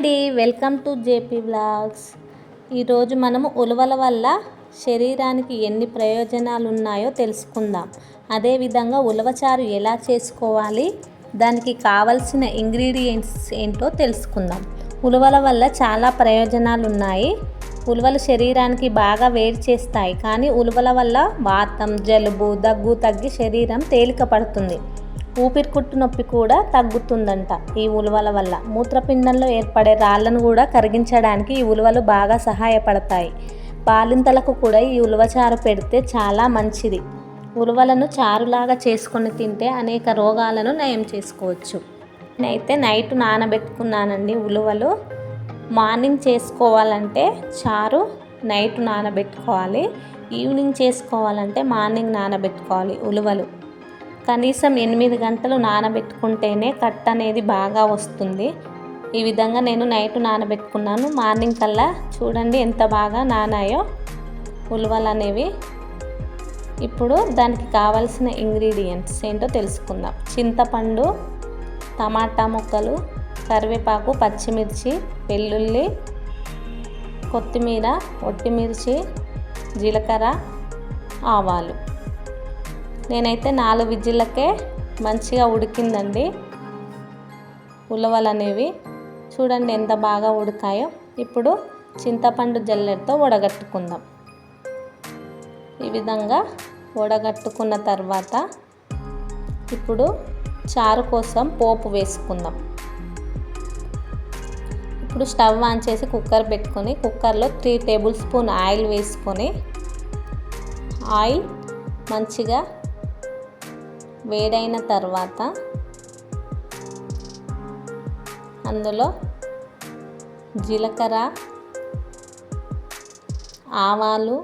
అండి welcome to JP blogs. ఈరోజు మనము ఉలవల వల్ల శరీరానికి ఎన్ని ప్రయోజనాలు ఉన్నాయో తెలుసుకుందాం అదేవిధంగా ఉలవచారు ఎలా చేసుకోవాలి దానికి కావలసిన ఇంగ్రీడియంట్స్ ఏంటో తెలుసుకుందాం. ఉలవల వల్ల చాలా ప్రయోజనాలు ఉన్నాయి ఉలవలు శరీరానికి బాగా వేడి చేస్తాయి కానీ ఉలవల వల్ల వాతం జలుబు దగ్గు తగ్గి శరీరం తేలిక పడుతుంది ఊపిరికుట్టు నొప్పి కూడా తగ్గుతుందంట ఈ ఉలవల వల్ల. మూత్రపిండంలో ఏర్పడే రాళ్ళను కూడా కరిగించడానికి ఈ ఉలవలు బాగా సహాయపడతాయి. బాలింతలకు కూడా ఈ ఉలవ చారు పెడితే చాలా మంచిది. ఉలవలను చారులాగా చేసుకొని తింటే అనేక రోగాలను నయం చేసుకోవచ్చు. నేనైతే నైట్ నానబెట్టుకున్నానండి ఉలవలు. మార్నింగ్ చేసుకోవాలంటే చారు నైట్ నానబెట్టుకోవాలి. ఈవినింగ్ చేసుకోవాలంటే మార్నింగ్ నానబెట్టుకోవాలి ఉలవలు. కనీసం ఎనిమిది గంటలు నానబెట్టుకుంటేనే కట్ అనేది బాగా వస్తుంది. ఈ విధంగా నేను నైట్ నానబెట్టుకున్నాను. మార్నింగ్ కల్లా చూడండి ఎంత బాగా నానాయో ఉలవలు అనేవి. ఇప్పుడు దానికి కావాల్సిన ఇంగ్రీడియంట్స్ ఏంటో తెలుసుకుందాం. చింతపండు టమాటా ముక్కలు కరివేపాకు పచ్చిమిర్చి వెల్లుల్లి కొత్తిమీర ఒట్టిమిర్చి జీలకర్ర ఆవాలు. నేనైతే నాలుగు విజిల్లకే మంచిగా ఉడికిందండి. ఉలవలు అనేవి చూడండి ఎంత బాగా ఉడికాయో. ఇప్పుడు చింతపండు జల్లెడతో వడగట్టుకుందాం. ఈ విధంగా వడగట్టుకున్న తర్వాత ఇప్పుడు చారు కోసం పోపు వేసుకుందాం. ఇప్పుడు స్టవ్ ఆన్ చేసి కుక్కర్ పెట్టుకొని కుక్కర్లో త్రీ టేబుల్ స్పూన్ ఆయిల్ వేసుకొని ఆయిల్ మంచిగా వేడైన తర్వాత అందులో జీలకర్ర ఆవాలు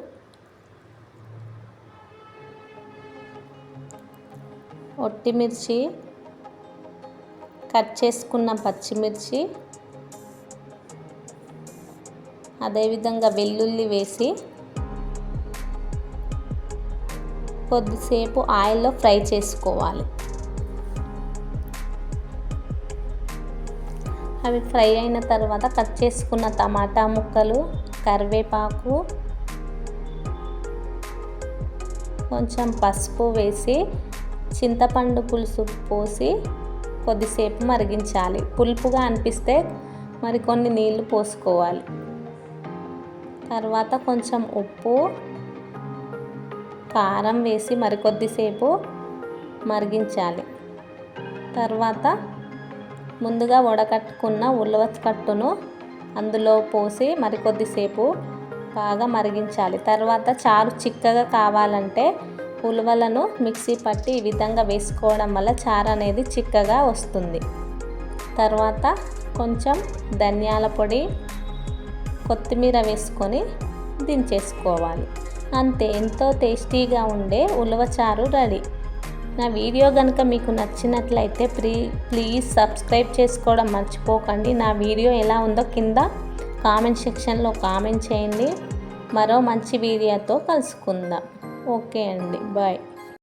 ఒట్టిమిర్చి కట్ చేసుకున్న పచ్చిమిర్చి అదేవిధంగా వెల్లుల్లి వేసి కొద్దిసేపు ఆయిల్లో ఫ్రై చేసుకోవాలి. అవి ఫ్రై అయిన తర్వాత కట్ చేసుకున్న టమాటా ముక్కలు కరివేపాకు కొంచెం పసుపు వేసి చింతపండు పులుసు పోసి కొద్దిసేపు మరిగించాలి. పులుపుగా అనిపిస్తే మరికొన్ని నీళ్ళు పోసుకోవాలి. తర్వాత కొంచెం ఉప్పు కారం వేసి మరికొద్దిసేపు మరిగించాలి. తర్వాత ముందుగా వడకట్టుకున్న ఉలవ కట్టును అందులో పోసి మరికొద్దిసేపు బాగా మరిగించాలి. తర్వాత చారు చిక్కగా కావాలంటే ఉలవలను మిక్సీ పట్టి ఈ విధంగా వేసుకోవడం వల్ల చారు అనేది చిక్కగా వస్తుంది. తర్వాత కొంచెం ధనియాల పొడి కొత్తిమీర వేసుకొని దించేసుకోవాలి. అంతే ఎంతో టేస్టీగా ఉండే ఉలవచారు రెడీ. నా వీడియో కనుక మీకు నచ్చినట్లయితే ప్రీ ప్లీజ్ సబ్స్క్రైబ్ చేసుకోవడం మర్చిపోకండి. నా వీడియో ఎలా ఉందో కింద కామెంట్ సెక్షన్లో కామెంట్ చేయండి. మరో మంచి వీడియోతో కలుసుకుందాం. ఓకే అండి బాయ్.